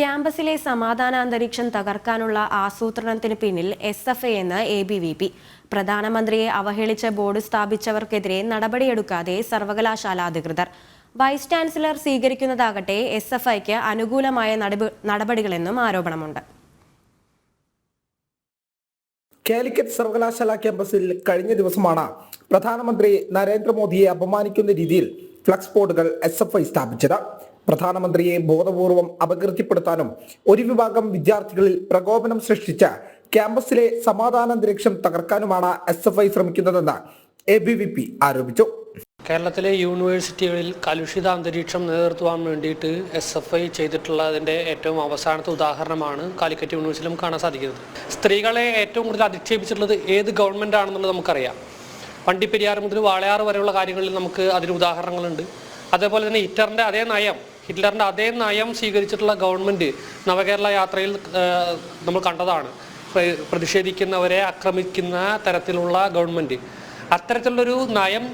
ക്യാമ്പസിലെ സമാധാന അന്തരീക്ഷം തകർക്കാനുള്ള ആസൂത്രണത്തിന് പിന്നിൽ എസ് എഫ് ഐ എന്ന് എ ബി വി പി. പ്രധാനമന്ത്രിയെ അവഹേളിച്ച ബോർഡ് സ്ഥാപിച്ചവർക്കെതിരെ നടപടിയെടുക്കാതെ സർവകലാശാല അധികൃതർ. വൈസ് ചാൻസലർ സ്വീകരിക്കുന്നതാകട്ടെ എസ് എഫ് ഐക്ക് അനുകൂലമായ നടപടികളെന്നും ആരോപണമുണ്ട്. കാലിക്കറ്റ് സർവകലാശാല ക്യാമ്പസിൽ കഴിഞ്ഞ ദിവസമാണ് പ്രധാനമന്ത്രി നരേന്ദ്രമോദിയെ അപമാനിക്കുന്ന രീതിയിൽ ഫ്ലക്സ് ബോർഡുകൾ എസ് എഫ് ഐ സ്ഥാപിച്ചത്. പ്രധാനമന്ത്രിയെ ബോധപൂർവം അപകീർത്തിപ്പെടുത്താനും ഒരു വിഭാഗം വിദ്യാർത്ഥികളിൽ പ്രകോപനം സൃഷ്ടിച്ച ക്യാമ്പസിലെ സമാധാനാന്തരീക്ഷം തകർക്കാനുമാണ് എസ് എഫ് ഐ ശ്രമിക്കുന്നതെന്ന് എ ബി വി പി ആരോപിച്ചു. കേരളത്തിലെ യൂണിവേഴ്സിറ്റികളിൽ കലുഷിത അന്തരീക്ഷം നിലനിർത്തുവാൻ വേണ്ടിയിട്ട് എസ് എഫ് ഐ ചെയ്തിട്ടുള്ളതിന്റെ ഏറ്റവും അവസാനത്തെ ഉദാഹരണമാണ് കാലിക്കറ്റ് യൂണിവേഴ്സിറ്റിയിലും കാണാൻ സാധിക്കുന്നത്. സ്ത്രീകളെ ഏറ്റവും കൂടുതൽ അധിക്ഷേപിച്ചിട്ടുള്ളത് ഏത് ഗവൺമെന്റ് ആണെന്നുള്ളത് നമുക്കറിയാം. വണ്ടിപ്പെരിയാർ മുതൽ വാളയാർ വരെയുള്ള കാര്യങ്ങളിൽ നമുക്ക് അതിന് ഉദാഹരണങ്ങളുണ്ട്. അതേപോലെ തന്നെ ഹിറ്ററിന്റെ അതേ നയം ഹിറ്റ്ലറിന്റെ അതേ നയം സ്വീകരിച്ചിട്ടുള്ള ഗവൺമെന്റ് നവകേരള യാത്രയിൽ നമ്മൾ കണ്ടതാണ്. പ്രതിഷേധിക്കുന്നവരെ ആക്രമിക്കുന്ന തരത്തിലുള്ള ഗവൺമെന്റ് അത്തരത്തിലുള്ളൊരു നയം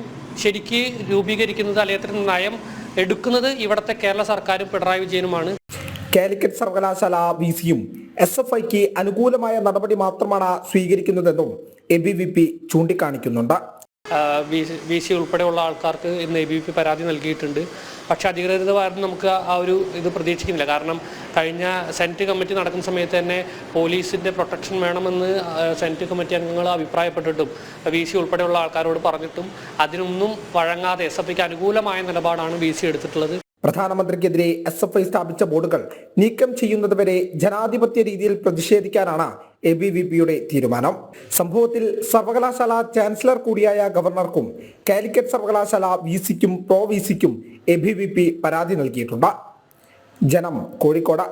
ശരിക്ക് രൂപീകരിക്കുന്നത് അല്ലെങ്കിൽ നയം എടുക്കുന്നത് ഇവിടുത്തെ കേരള സർക്കാരും പിണറായി വിജയനുമാണ്. കാലിക്കറ്റ് സർവകലാശാല വി സിയും എസ് എഫ് ഐക്ക് അനുകൂലമായ നടപടി മാത്രമാണ് സ്വീകരിക്കുന്നതെന്നും എ ബി വി പി ചൂണ്ടിക്കാണിക്കുന്നുണ്ട്. വി സി ഉൾപ്പെടെയുള്ള ആൾക്കാർക്ക് ഇന്ന് എ ബി പി പരാതി നൽകിയിട്ടുണ്ട്. പക്ഷേ അധികൃതരുടെ നമുക്ക് ആ ഒരു ഇത് പ്രതീക്ഷിക്കുന്നില്ല. കാരണം കഴിഞ്ഞ സെനറ്റ് കമ്മിറ്റി നടക്കുന്ന സമയത്ത് തന്നെ പോലീസിന്റെ പ്രൊട്ടക്ഷൻ വേണമെന്ന് സെനറ്റ് കമ്മിറ്റി അംഗങ്ങൾ അഭിപ്രായപ്പെട്ടിട്ടും വി സി ഉൾപ്പെടെയുള്ള ആൾക്കാരോട് പറഞ്ഞിട്ടും അതിനൊന്നും വഴങ്ങാതെ എസ് എഫ് ഐക്ക് അനുകൂലമായ നിലപാടാണ് വി സി എടുത്തിട്ടുള്ളത്. പ്രധാനമന്ത്രിക്കെതിരെ എസ് എഫ് ഐ സ്ഥാപിച്ച ബോർഡുകൾ നീക്കം ചെയ്യുന്നതുവരെ ജനാധിപത്യ രീതിയിൽ പ്രതിഷേധിക്കാനാണ് എ ബി വി പിയുടെ തീരുമാനം. സംഭവത്തിൽ സർവകലാശാല ചാൻസലർ കൂടിയായ ഗവർണർക്കും കാലിക്കറ്റ് സർവകലാശാല വി സിക്കും പ്രോ വി സിക്കും എ ബി വി പി പരാതി നൽകിയിട്ടുണ്ട്. ജനം കോഴിക്കോട്.